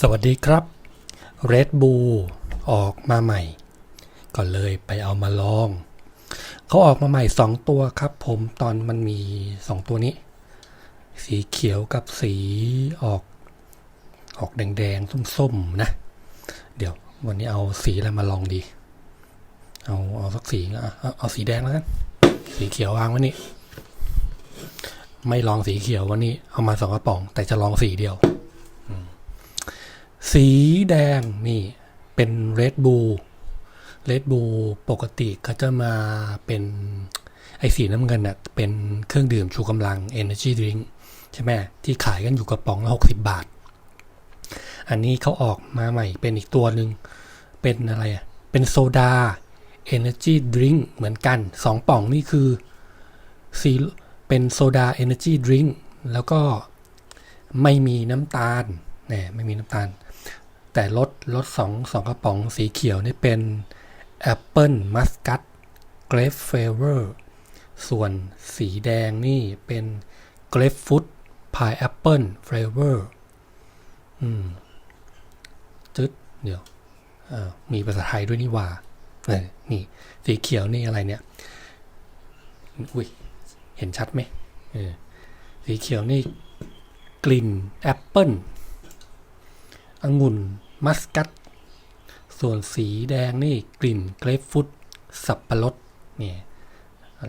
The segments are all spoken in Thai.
สวัสดีครับ Red Bull ออกมาใหม่ ก็เลยไปเอามาลอง เขาออกมาใหม่ 2 ตัวครับผมตอนมันมี 2 ตัวนี้ สีเขียวกับสีออก ออกแดงๆ ส้มๆ นะ เดี๋ยววันนี้เอาสีอะไรมาลองดี เอาเอาสักสีเอาเอาสีแดงแล้วกัน สีเขียววางไว้นี่ ไม่ลองสีเขียววันนี้ เอามาสองกระป๋อง แต่จะลองสีเดียว สีแดงนี่เป็น Red Bull Red Bull ปกติเขาจะมาเป็นไอสีน้ำเงินน่ะเป็นเครื่องดื่มชูกำลัง Energy Drink ใช่ไหมที่ขายกันอยู่กระป๋องละ60บาท อันนี้เขาออกมาใหม่เป็นอีกตัวหนึ่งเป็นอะไรอะ เป็นโซดา Energy Drink เหมือนกัน2ป่องนี่คือสีเป็นโซดา Energy Drink แล้วก็ไม่มีน้ำตาลเนี่ยไม่มีน้ำตาล แต่รสรสสองสองกระป๋องสีเขียวนี่เป็น Apple Muscat Grape Flavor ส่วนสีแดงนี่เป็น Grapefruit Pineapple Flavor อืมจึ๊ดเดี๋ยวอ่ามีภาษาไทยด้วยนี่ว่าเออนี่สีเขียวนี่อะไรเนี่ย อุ้ย เห็นชัดไหมสีเขียวนี่กลิ่นแอปเปิล องุ่น มัสกัต ส่วนสีแดงนี่กลิ่นเกรปฟรุต สับปะรดเนี่ย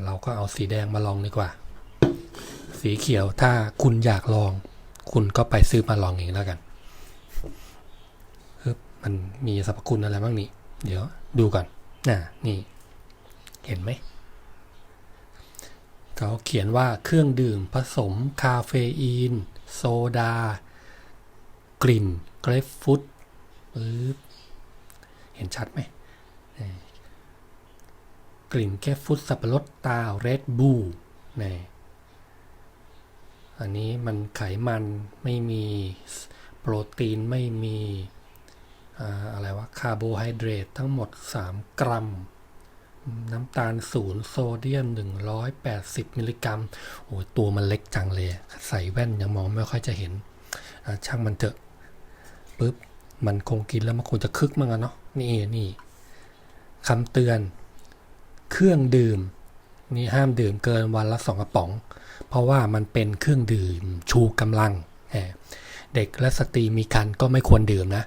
เราก็เอาสีแดงมาลองดีกว่า สีเขียวถ้าคุณอยากลอง คุณก็ไปซื้อมาลองเองแล้วกันปึ๊บมันมีสรรพคุณอะไรบ้างนี่ เดี๋ยวดูก่อนน่ะนี่ เห็นไหม เขาเขียนว่าเครื่องดื่มผสมคาเฟอีน โซดา กลิ่น เกรปฟรุตปึ๊บเห็นชัดไหมกลิ่นเกรปฟรุตสับปะรดตาเรดบูนี่อันนี้มันไขมันไม่มีโปรตีนไม่มีอะไรวะคาร์โบไฮเดรตทั้งหมด 3 กรัม น้ำตาลศูนย์โซเดียม 180 มิลลิกรัมโอ้ตัวมันเล็กจังเลย ใส่แว่นยังมองไม่ค่อยจะเห็น ช่างมันเถอะ ปุ๊บมันคงกินแล้วมันคงจะคึกมั้งอะเนาะนี่นี่คำเตือน เครื่องดื่ม นี่ห้ามดื่มเกินวันละสองกระป๋อง เพราะว่ามันเป็นเครื่องดื่มชูกำลังเด็กและสตรีมีครรภ์ก็ไม่ควรดื่มนะ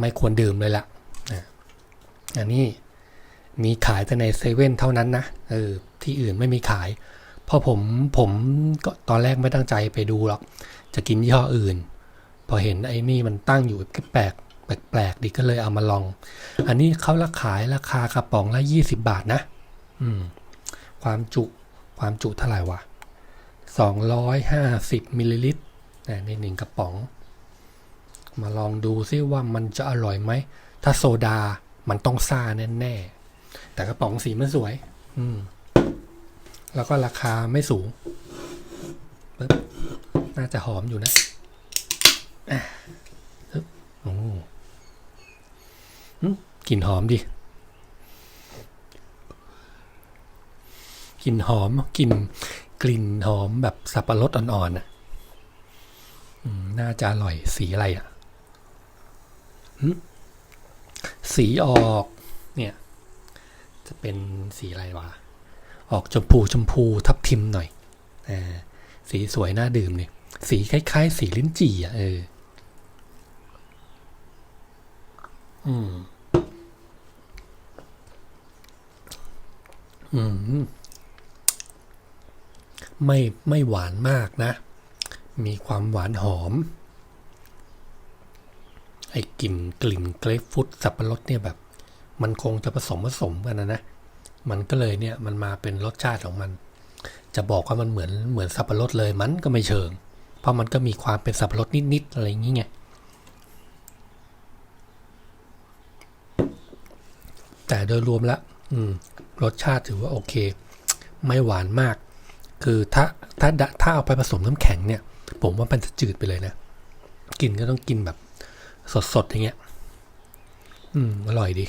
ไม่ควรดื่มเลยละ่ะอันนี้มีขายแต่ในเซเว่นเท่านั้นนะเออที่อื่นไม่มีขาย เพราะผมผมก็ตอนแรกไม่ตั้งใจไปดูหรอก จะกินยี่ห้ออื่น อเห็นไอ้นี่มันตั้งอยู่แบบแปลกแปลกๆดีก็เลยเอามาลอง อันนี้เขาราขายราคากระป๋องละยี่สิบาทนะ อืม ความจุความจุเท่าไหร่วะสองร้อยห้าสิบมิลลิลิตรในหนึ่งกระป๋อง มาลองดูซิว่ามันจะอร่อยไหม ถ้าโซดามันต้องซ่าแน่ๆ แต่กระป๋องสีมันสวย อืม แล้วก็ราคาไม่สูง น่าจะหอมอยู่นะ โอ้กลิ่นหอมดิกลิ่นหอมกลิ่นกลิ่นหอมแบบสับปะรดอ่อนๆน่ะอืมน่าจะอร่อยสีอะไรอะสีออก เนี่ย จะเป็นสีอะไรวะ ออกชมพูชมพูทับทิมหน่อยอสีสวยน่าดื่มเนี่ยสีคล้ายๆ สีลิ้นจี่อะเออ อืม อืม ไม่ไม่หวานมากนะ มีความหวานหอม ไอ้กลิ่นกลิ่นเกรปฟรุตสับปะรดเนี่ยแบบ มันคงจะผสมผสมกันนะนะ มันก็เลยเนี่ย มันมาเป็นรสชาติของมัน จะบอกว่ามันเหมือนเหมือนสับปะรดเลยมันก็ไม่เชิง เพราะมันก็มีความเป็นสับปะรดนิดๆอะไรอย่างเงี้ย แต่โดยรวมแล้วรสชาติถือว่าโอเค ไม่หวานมาก คือถ้าถ้าถ้าเอาไปผสมน้ำแข็งเนี่ย ผมว่ามันจะจืดไปเลยนะ กินก็ต้องกินแบบสดๆอย่างเงี้ย อืม อร่อยดี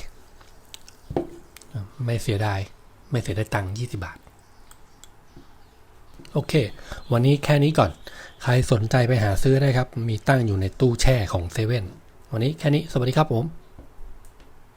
ไม่เสียดาย ไม่เสียดายตังค์ยี่สิบาท โอเค วันนี้แค่นี้ก่อน ใครสนใจไปหาซื้อได้ครับ มีตั้งอยู่ในตู้แช่ของเซเว่น วันนี้แค่นี้ สวัสดีครับผม